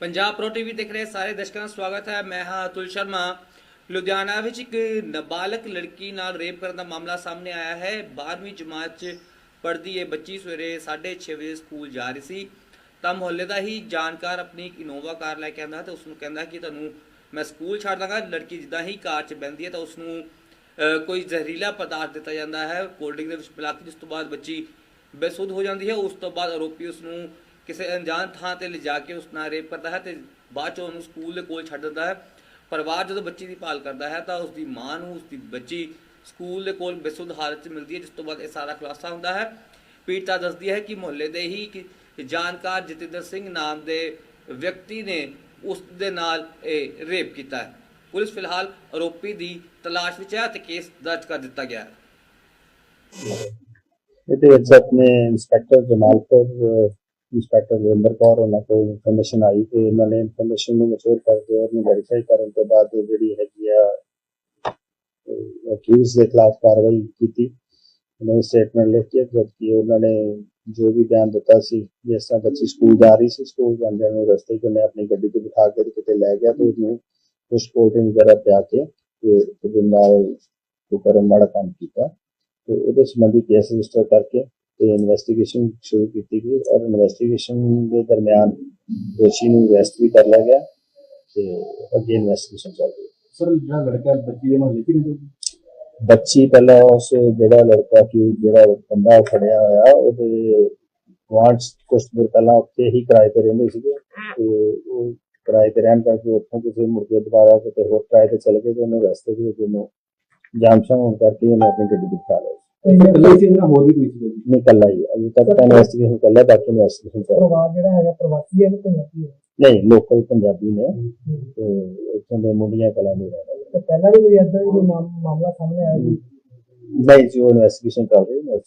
Punjab pro TV ਦੇਖ ਰਹੇ ਸਾਰੇ ਦਰਸ਼ਕਾਂ ਦਾ ਸਵਾਗਤ ਹੈ। ਮੈਂ ਹਾਂ ਅਤੁਲ ਸ਼ਰਮਾ। ਲੁਧਿਆਣਾ ਵਿੱਚ ਇੱਕ ਨਾਬਾਲਗ ਲੜਕੀ ਨਾਲ ਰੇਪ ਕਰਨ ਦਾ ਮਾਮਲਾ ਸਾਹਮਣੇ ਆਇਆ ਹੈ। 12ਵੀਂ ਜਮਾਤ 'ਚ ਪੜ੍ਹਦੀ ਇਹ ਬੱਚੀ ਸਵੇਰੇ 6:30 ਵਜੇ ਸਕੂਲ ਜਾ ਰਹੀ ਸੀ। ਤਾਂ ਮੁਹੱਲੇ ਦਾ ਹੀ ਜਾਣਕਾਰ ਆਪਣੀ ਇੱਕ ਇਨੋਵਾ ਕਾਰ ਲੈ ਕੇ ਆਂਦਾ ਤੇ ਉਸ ਨੂੰ ਕਹਿੰਦਾ ਕਿ ਤੁਹਾਨੂੰ ਮੈਂ ਸਕੂਲ ਛੱਡ ਦਾਂਗਾ। ਲੜਕੀ ਜਿੱਦਾਂ ਹੀ ਕਾਰ 'ਚ ਬੈੰਦੀ ਹੈ ਤਾਂ ਉਸ ਨੂੰ ਕੋਈ ਜ਼ਹਿਰੀਲਾ ਪਦਾਰਥ ਦਿੱਤਾ ਜਾਂਦਾ ਹੈ। ਕੋਲਡ ਡਰਿੰਕ ਦੇ ਵਿੱਚ ਮਿਲਾ ਕੇ ਜਿਸ ਤੋਂ ਬਾਅਦ ਬੱਚੀ ਬੇਸੁੱਧ ਹੋ ਜਾਂਦੀ ਹੈ। ਉਸ ਤੋਂ ਬਾਅਦ ਆਰੋਪੀ ਉਸ ਨੂੰ ਕਿਸੇ ਅਣਜਾਣ ਥਾਂ ਤੇ ਲਿਜਾ ਕੇ ਉਸ ਨਾਲ ਰੇਪ ਕਰਦਾ ਹੈ ਤੇ ਬਾਅਦ ਚ ਉਹਨੂੰ ਸਕੂਲ ਦੇ ਕੋਲ ਛੱਡ ਦਿੰਦਾ ਹੈ। ਪਰਿਵਾਰ ਜਦੋਂ ਬੱਚੀ ਦੀ ਭਾਲ ਕਰਦਾ ਹੈ ਤਾਂ ਉਸ ਦੀ ਮਾਂ ਨੂੰ ਉਸ ਦੀ ਬੱਚੀ ਸਕੂਲ ਦੇ ਕੋਲ ਬੇਸੁੱਧ ਹਾਲਤ 'ਚ ਮਿਲਦੀ ਹੈ, ਜਿਸ ਤੋਂ ਬਾਅਦ ਇਹ ਸਾਰਾ ਖੁਲਾਸਾ ਹੁੰਦਾ ਹੈ। ਪੀੜਤਾ ਦੱਸਦੀ ਹੈ ਕਿ ਮੁਹੱਲੇ ਦੇ ਹੀ ਜਾਣਕਾਰ ਜਤਿੰਦਰ ਸਿੰਘ ਨਾਮ ਦੇ ਵਿਅਕਤੀ ਨੇ ਉਸ ਦੇ ਨਾਲ ਇਹ ਰੇਪ ਕੀਤਾ ਹੈ। ਪੁਲਿਸ ਫਿਲਹਾਲ ਆਰੋਪੀ ਦੀ ਤਲਾਸ਼ ਵਿੱਚ ਹੈ ਤੇ ਕੇਸ ਦਰਜ ਕਰ ਦਿੱਤਾ ਗਿਆ ਹੈ। ਇਹਦੇ ਵਿੱਚ ਆਪਣੇ ਇੰਸਪੈਕਟਰ ਜਮਾਲਪੁਰ ਇੰਸਪੈਕਟਰ ਵਿੰਦਰ ਕੌਰ ਉਹਨਾਂ ਕੋਲ ਇਨਫੋਰਮੇਸ਼ਨ ਆਈ ਤੇ ਇਹਨਾਂ ਨੇ ਇਨਫੋਰਮੇਸ਼ਨ ਨੂੰ ਮੈਚੁਰ ਕਰਕੇ ਉਹਨੂੰ ਵੈਰੀਫਾਈ ਕਰਨ ਤੋਂ ਬਾਅਦ ਇਹ ਜਿਹੜੀ ਹੈਗੀ ਆ ਅਕਿਊਜ਼ ਦੇ ਖਿਲਾਫ ਕਾਰਵਾਈ ਕੀਤੀ। ਉਹਨਾਂ ਨੇ ਸਟੇਟਮੈਂਟ ਲਿਖ ਕੇ ਜਦ ਕਿ ਉਹਨਾਂ ਨੇ ਜੋ ਵੀ ਬਿਆਨ ਦਿੱਤਾ ਸੀ ਜਿਸ ਤਰ੍ਹਾਂ ਬੱਚੀ ਸਕੂਲ ਜਾ ਰਹੀ ਸੀ, ਸਕੂਲ ਜਾਂਦੇ ਨੂੰ ਰਸਤੇ 'ਚ ਉਹਨੇ ਆਪਣੀ ਗੱਡੀ 'ਤੇ ਬਿਠਾ ਕੇ ਤੇ ਕਿਤੇ ਲੈ ਗਿਆ ਤੇ ਉਹਨੂੰ ਕੁਝ ਕੋਲਡਿੰਗ ਵਗੈਰਾ ਪਿਆ ਕੇ ਤੇ ਉਹਦੇ ਨਾਲ ਉਹ ਕਰਨ ਮਾੜਾ ਕੰਮ ਕੀਤਾ। ਤੇ ਉਹਦੇ ਸੰਬੰਧੀ ਕੇਸ ਰਜਿਸਟਰ ਕਰਕੇ ਤੇ ਇਨਵੈਸਟੀਗੇਸ਼ਨ ਸ਼ੁਰੂ ਕੀਤੀ ਗਈ ਔਰ ਇਨਵੈਸਟੀਗੇਸ਼ਨ ਦੇ ਦਰਮਿਆਨ ਦੋਸ਼ੀ ਨੂੰ ਅਰੈਸਟ ਵੀ ਕਰ ਲਿਆ ਗਿਆ ਤੇ ਅੱਗੇ ਇਨਵੈਸਟੀਗੇਸ਼ਨ ਚੱਲ ਰਹੀ ਹੈ। ਸਰ ਜਿਹੜਾ ਲੜਕਾ ਬੱਚੀ ਦੇ ਮਹੱਲੇ ਸੀ ਬੱਚੀ ਪਹਿਲਾਂ ਉਸ ਜਿਹੜਾ ਲੜਕਾ ਕਿ ਜਿਹੜਾ ਬੰਦਾ ਫੜਿਆ ਹੋਇਆ ਉਹਦੇ ਵਾਂਟਸ ਕੁਝ ਦਿਨ ਪਹਿਲਾਂ ਉੱਥੇ ਹੀ ਕਿਰਾਏ ਤੇ ਰਹਿੰਦੇ ਸੀਗੇ ਤੇ ਉਹ ਕਿਰਾਏ ਤੇ ਰਹਿਣ ਕਰਕੇ ਉੱਥੋਂ ਕਿਸੇ ਕੇ ਦੁਬਾਰਾ ਕਿਤੇ ਹੋਰ ਕਿਰਾਏ ਤੇ ਚਲੇ ਗਏ ਤੇ ਉਹਨੂੰ ਰਸਤੇ ਦੇ ਵਿੱਚ ਉਹਨੂੰ ਜਾਮਸ਼ਾ ਹੋਣ ਕਰਕੇ ਉਹਨੇ ਆਪਣੀ ਗੱਡੀ ਬਿਠਾ ਲਿਆ। ਇਕੱਲੇ ਸੀ ਨਾ ਹੋਰ ਵੀ ਕੋਈ ਸੀ? ਨਹੀਂ ਕੱਲਾ ਹੀ ਹੈ। ਅਜੇ ਤੱਕ ਤਾਂ ਇਨਵੈਸਟੀਗੇਸ਼ਨ ਕਰ ਲਿਆ ਬਾਕੀ ਇਨਵੈਸਟੀਗੇਸ਼ਨ ਚੱਲ ਰਹੀ ਹੈ। ਪਰਿਵਾਰ ਜਿਹੜਾ ਹੈਗਾ ਪ੍ਰਵਾਸੀ ਹੈ ਕਿ ਪੰਜਾਬੀ ਹੈ? ਨਹੀਂ ਲੋਕਲ ਪੰਜਾਬੀ ਨੇ। ਤੇ ਇੱਥੋਂ ਦੇ ਮੁੰਡੀਆਂ ਕਲਾਂ ਦੇ ਰਹਿਣ ਵਾਲੇ ਤੇ ਪਹਿਲਾਂ ਵੀ ਕੋਈ ਦਾ ਕੋਈ ਮਾਮ- ਮਾਮਲਾ ਸਾਹਮਣੇ ਆਇਆ ਸੀ ਨਹੀਂ ਜੀ ਉਹ ਇਨਵੈਸਟੀਗੇਸ਼ਨ ਕਰ ਰਹੇ ਨੇ